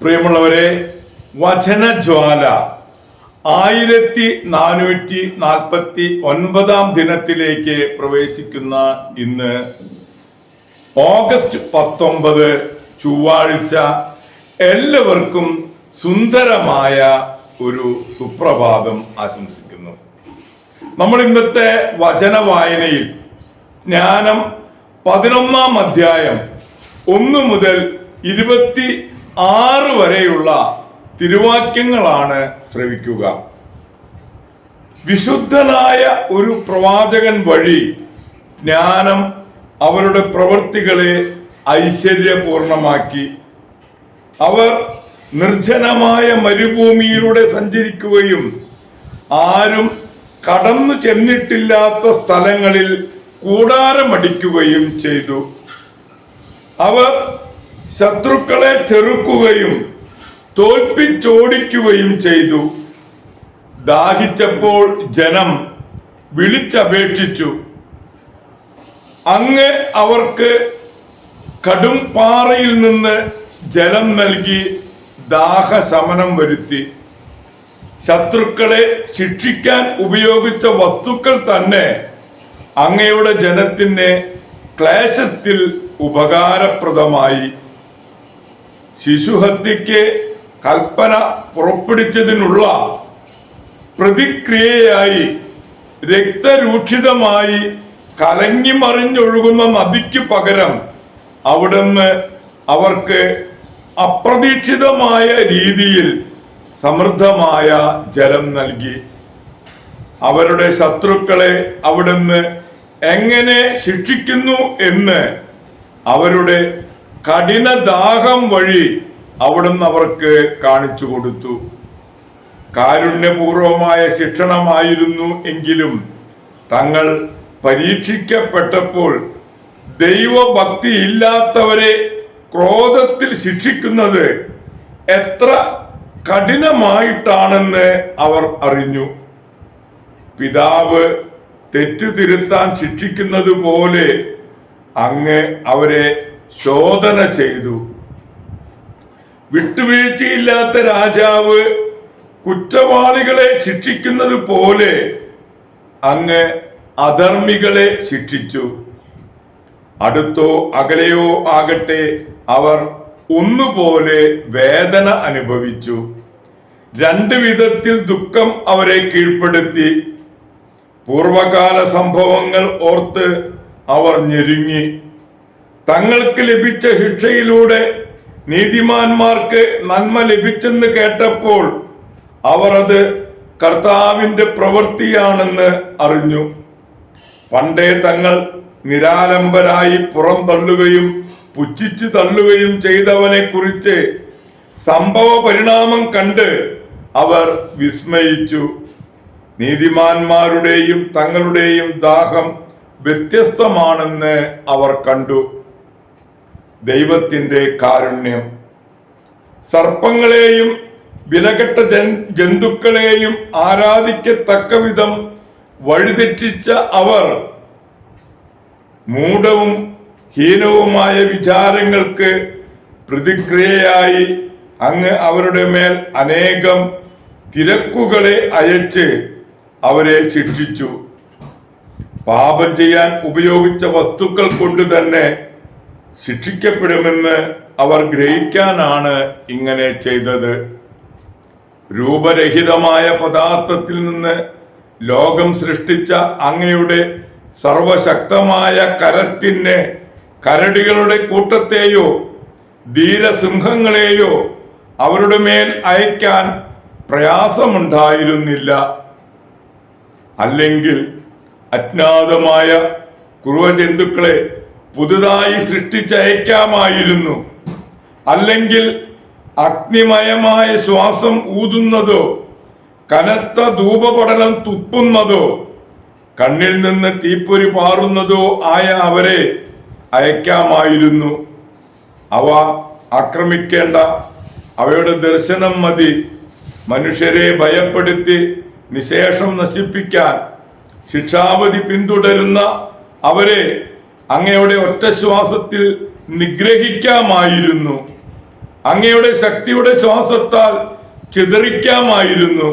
പ്രിയമുള്ളവരെ വചനജ്വാല ആയിരത്തി നാനൂറ്റി നാൽപ്പത്തി ഒൻപതാം ദിനത്തിലേക്ക് പ്രവേശിക്കുന്ന ഇന്ന് ഓഗസ്റ്റ് പത്തൊമ്പത് ചൊവ്വാഴ്ച എല്ലാവർക്കും സുന്ദരമായ ഒരു സുപ്രഭാതം ആശംസിക്കുന്നു. നമ്മൾ ഇന്നത്തെ വചന വായനയിൽ ജ്ഞാനം പതിനൊന്നാം അധ്യായം ഒന്ന് മുതൽ ഇരുപത്തി ആറ് വരെയുള്ള തിരുവാക്യങ്ങളാണ് ശ്രവിക്കുക. വിശുദ്ധനായ ഒരു പ്രവാചകൻ വഴി ജ്ഞാനം അവരുടെ പ്രവൃത്തികളെ ഐശ്വര്യപൂർണമാക്കി. അവർ നിർജനമായ മരുഭൂമിയിലൂടെ സഞ്ചരിക്കുകയും ആരും കടന്നു ചെന്നിട്ടില്ലാത്ത സ്ഥലങ്ങളിൽ കൂടാരമടിക്കുകയും ചെയ്തു. അവർ ശത്രുക്കളെ ചെറുക്കുകയും തോൽപ്പിച്ചോടിക്കുകയും ചെയ്തു. ദാഹിച്ചപ്പോൾ ജനം വിളിച്ചപേക്ഷിച്ചു. അങ്ങ് അവർക്ക് കടും പാറയിൽ നിന്ന് ജലം നൽകി ദാഹശമനം വരുത്തി. ശത്രുക്കളെ ശിക്ഷിക്കാൻ ഉപയോഗിച്ച വസ്തുക്കൾ തന്നെ അങ്ങയുടെ ജനത്തിന് ക്ലേശത്തിൽ ഉപകാരപ്രദമായി. ശിശുഹത്യക്ക് കൽപ്പന പുറപ്പെടുവിച്ചതിനുള്ള പ്രതിക്രിയയായി രക്തരൂക്ഷിതമായി കലങ്ങിമറിഞ്ഞൊഴുകുന്ന നദിക്ക് പകരം അവിടുന്ന് അവർക്ക് അപ്രതീക്ഷിതമായ രീതിയിൽ സമൃദ്ധമായ ജലം നൽകി. അവരുടെ ശത്രുക്കളെ അവിടുന്ന് എങ്ങനെ ശിക്ഷിക്കുന്നു എന്ന് അവരുടെ കഠിന ദാഹം വഴി അവിടുന്ന് അവർക്ക് കാണിച്ചു കൊടുത്തു. കാരുണ്യപൂർവമായ ശിക്ഷണമായിരുന്നു എങ്കിലും തങ്ങൾ പരീക്ഷിക്കപ്പെട്ടപ്പോൾ ദൈവഭക്തി ഇല്ലാത്തവരെ ക്രോധത്തിൽ ശിക്ഷിക്കുന്നത് എത്ര കഠിനമായിട്ടാണെന്ന് അവർ അറിഞ്ഞു. പിതാവ് തെറ്റ് തിരുത്താൻ ശിക്ഷിക്കുന്നത് പോലെ അങ്ങ് അവരെ ശോധന ചെയ്തു. വിട്ടുവീഴ്ചയില്ലാത്ത രാജാവ് കുറ്റവാളികളെ ശിക്ഷിക്കുന്നത് പോലെ അങ്ങ് അധർമ്മികളെ ശിക്ഷിച്ചു. അടുത്തോ അകലെയോ ആകട്ടെ അവർ ഒന്നുപോലെ വേദന അനുഭവിച്ചു. രണ്ട് വിധത്തിൽ ദുഃഖം അവരെ കീഴ്പ്പെടുത്തി. പൂർവകാല സംഭവങ്ങൾ ഓർത്ത് അവർ ഞെരുങ്ങി. തങ്ങൾക്ക് ലഭിച്ച ശിക്ഷയിലൂടെ നീതിമാന്മാർക്ക് നന്മ ലഭിച്ചെന്ന് കേട്ടപ്പോൾ അവർ അത് കർത്താവിന്റെ പ്രവൃത്തിയാണെന്ന് അറിഞ്ഞു. പണ്ടേ തങ്ങൾ നിരാലംബരായി പുറം തള്ളുകയും പുച്ഛിച്ചു തള്ളുകയും ചെയ്തവനെ കുറിച്ച് സംഭവ പരിണാമം കണ്ട് അവർ വിസ്മയിച്ചു. നീതിമാന്മാരുടെയും തങ്ങളുടെയും ദാഹം വ്യത്യസ്തമാണെന്ന് അവർ കണ്ടു. ദൈവത്തിന്റെ കാരുണ്യം. സർപ്പങ്ങളെയും വിലകെട്ട ജന്തുക്കളെയും ആരാധിക്കത്തക്ക വിധം വഴിതെറ്റിച്ച അവർ മൂഢവും ഹീനവുമായ വിചാരങ്ങൾക്ക് പ്രതിക്രിയയായി അങ്ങ് അവരുടെ മേൽ അനേകം തിരക്കുകളെ അയച്ച് അവരെ ശിക്ഷിച്ചു. പാപം ചെയ്യാൻ ഉപയോഗിച്ച വസ്തുക്കൾ കൊണ്ട് തന്നെ ശിക്ഷിക്കപ്പെടുമെന്ന് അവർ ഗ്രഹിക്കാനാണ് ഇങ്ങനെ ചെയ്തത്. രൂപരഹിതമായ പദാർത്ഥത്തിൽ നിന്ന് ലോകം സൃഷ്ടിച്ച അങ്ങയുടെ സർവശക്തമായ കരത്തിന് കരടികളുടെ കൂട്ടത്തെയോ ധീരസിംഹങ്ങളെയോ അവരുടെ മേൽ അയക്കാൻ പ്രയാസമുണ്ടായിരുന്നില്ല. അല്ലെങ്കിൽ അജ്ഞാതമായ ക്രൂരജന്തുക്കളെ പുതുതായി സൃഷ്ടിച്ചയക്കാമായിരുന്നു. അല്ലെങ്കിൽ അഗ്നിമയമായ ശ്വാസം ഊതുന്നതോ കനത്ത ധൂപപടലം തുപ്പുന്നതോ കണ്ണിൽ നിന്ന് തീപ്പൊരി പാറുന്നതോ ആയ അവരെ അയക്കാമായിരുന്നു. അവ ആക്രമിക്കേണ്ട അവയുടെ ദർശനം മതി. മനുഷ്യരെ ഭയപ്പെടുത്തി നിശേഷം നശിപ്പിക്കാൻ ശിക്ഷാവധി പിന്തുടരുന്ന അവരെ അങ്ങയുടെ ഒറ്റ ശ്വാസത്തിൽ നിഗ്രഹിക്കാമായിരുന്നു. അങ്ങയുടെ ശക്തിയുടെ ശ്വാസത്താൽ ചിതറിക്കാമായിരുന്നു.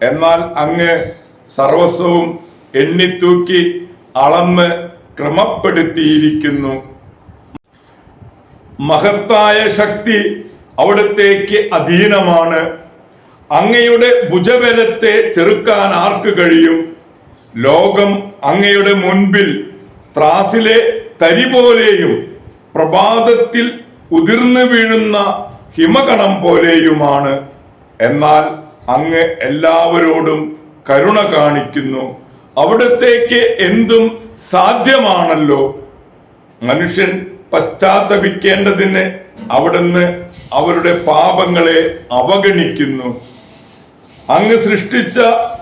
എന്നാൽ അങ്ങ് സർവസ്വവും എണ്ണിത്തൂക്കി അളന്ന് ക്രമപ്പെടുത്തിയിരിക്കുന്നു. മഹത്തായ ശക്തി അവിടത്തേക്ക് അധീനമാണ്. അങ്ങയുടെ ഭുജബലത്തെ ചെറുക്കാൻ ആർക്ക് കഴിയും? ലോകം അങ്ങയുടെ മുൻപിൽ ത്രാസിലെ തരി പോലെയും പ്രഭാതത്തിൽ ഉതിർന്നു വീഴുന്ന ഹിമകണം പോലെയുമാണ്. എന്നാൽ അങ്ങ് എല്ലാവരോടും കരുണ കാണിക്കുന്നു. അവിടത്തേക്ക് എന്തും സാധ്യമാണല്ലോ. മനുഷ്യൻ പശ്ചാത്തപിക്കേണ്ടതിന് അവിടുന്ന് അവരുടെ പാപങ്ങളെ അവഗണിക്കുന്നു. അങ്ങ് സൃഷ്ടിച്ച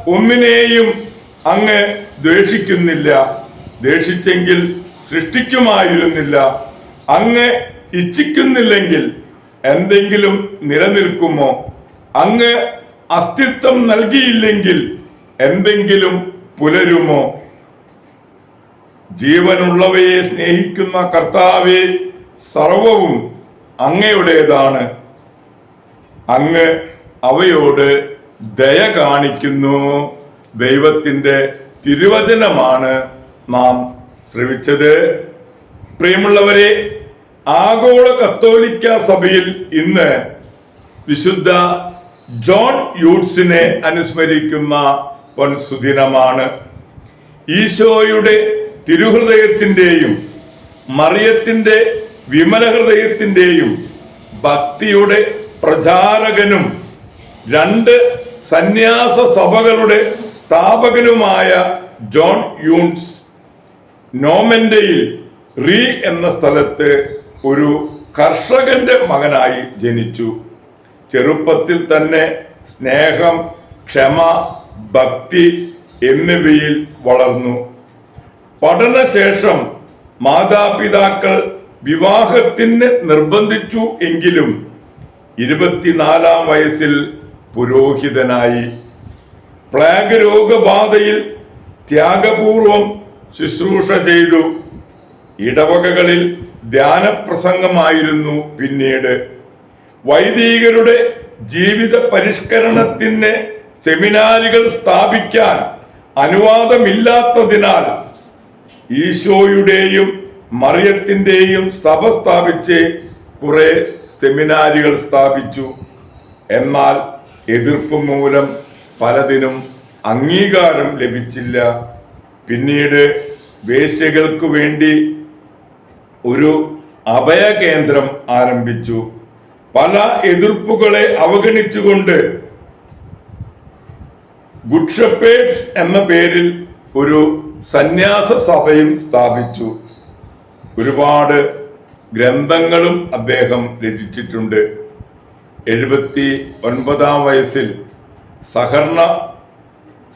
ഒന്നിനെയും അങ്ങ് ദ്വേഷിക്കുന്നില്ല. ദ്വേഷിച്ചെങ്കിൽ സൃഷ്ടിക്കുമായിരുന്നില്ല. അങ്ങ് ഇച്ഛിക്കുന്നില്ലെങ്കിൽ എന്തെങ്കിലും നിലനിൽക്കുമോ? അങ്ങ് അസ്തിത്വം നൽകിയില്ലെങ്കിൽ എന്തെങ്കിലും പുലരുമോ? ജീവനുള്ളവയെ സ്നേഹിക്കുന്ന കർത്താവെ സർവവും അങ്ങയുടേതാണ്. അങ്ങ് അവയോട് ദയ കാണിക്കുന്നു. ദൈവത്തിന്റെ തിരുവചനമാണ് നാം ശ്രമിച്ചത് പ്രിയമുള്ളവരെ ആഗോള കത്തോലിക്ക സഭയിൽ ഇന്ന് വിശുദ്ധ ജോൺ യൂട്ട്സിനെ അനുസ്മരിക്കുന്ന പൊൻസുദിനമാണ് ഈശോയുടെ തിരുഹൃദയത്തിന്റെയും മറിയത്തിന്റെ വിമല ഹൃദയത്തിന്റെയും ഭക്തിയുടെ പ്രചാരകനും രണ്ട് സന്യാസ സഭകളുടെ സ്ഥാപകനുമായ ജോൺ യൂൺസ് നോമൻഡയിൽ റീ എന്ന സ്ഥലത്ത് ഒരു കർഷകന്റെ മകനായി ജനിച്ചു. ചെറുപ്പത്തിൽ തന്നെ സ്നേഹം ക്ഷമ ഭക്തി എന്നിവയിൽ വളർന്നു. പഠനശേഷം മാതാപിതാക്കൾ വിവാഹത്തിന് നിർബന്ധിച്ചു എങ്കിലും ഇരുപത്തിനാലാം വയസ്സിൽ പുരോഹിതനായി. പ്ലാഗ് രോഗബാധയിൽ ത്യാഗപൂർവം ശുശ്രൂഷ ചെയ്തു. ഇടവകകളിൽ ധ്യാനപ്രസംഗമായിരുന്നു പിന്നീട്. വൈദികരുടെ ജീവിത പരിഷ്കരണത്തിന് സെമിനാരുകൾ സ്ഥാപിക്കാൻ അനുവാദമില്ലാത്തതിനാൽ ഈശോയുടെയും മറിയത്തിന്റെയും സഭ സ്ഥാപിച്ച് കുറെ സെമിനാരുകൾ സ്ഥാപിച്ചു. എന്നാൽ എതിർപ്പ് മൂലം പലതിനും അംഗീകാരം ലഭിച്ചില്ല. പിന്നീട് വേശ്യകൾക്ക് വേണ്ടി ഒരു അഭയകേന്ദ്രം ആരംഭിച്ചു. പല എതിർപ്പുകളെ അവഗണിച്ചുകൊണ്ട് ഗുഡ്ഷപ്പേഡ്സ് എന്ന പേരിൽ ഒരു സന്യാസ സഭയും സ്ഥാപിച്ചു. ഒരുപാട് ഗ്രന്ഥങ്ങളും അദ്ദേഹം രചിച്ചിട്ടുണ്ട്. എഴുപത്തി ഒൻപതാം വയസ്സിൽ സഹർണ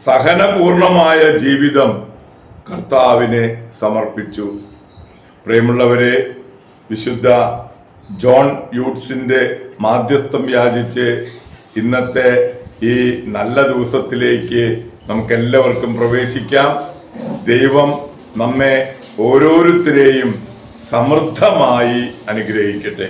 സഹനപൂർണമായ ജീവിതം കർത്താവിനെ സമർപ്പിച്ചു. പ്രിയമുള്ളവരെ വിശുദ്ധ ജോൺ യൂട്ട്സിന്റെ മാധ്യസ്ഥം യാചിച്ച് ഇന്നത്തെ ഈ നല്ല ദിവസത്തിലേക്ക് നമുക്കെല്ലാവർക്കും പ്രവേശിക്കാം. ദൈവം നമ്മെ ഓരോരുത്തരെയും സമൃദ്ധമായി അനുഗ്രഹിക്കട്ടെ.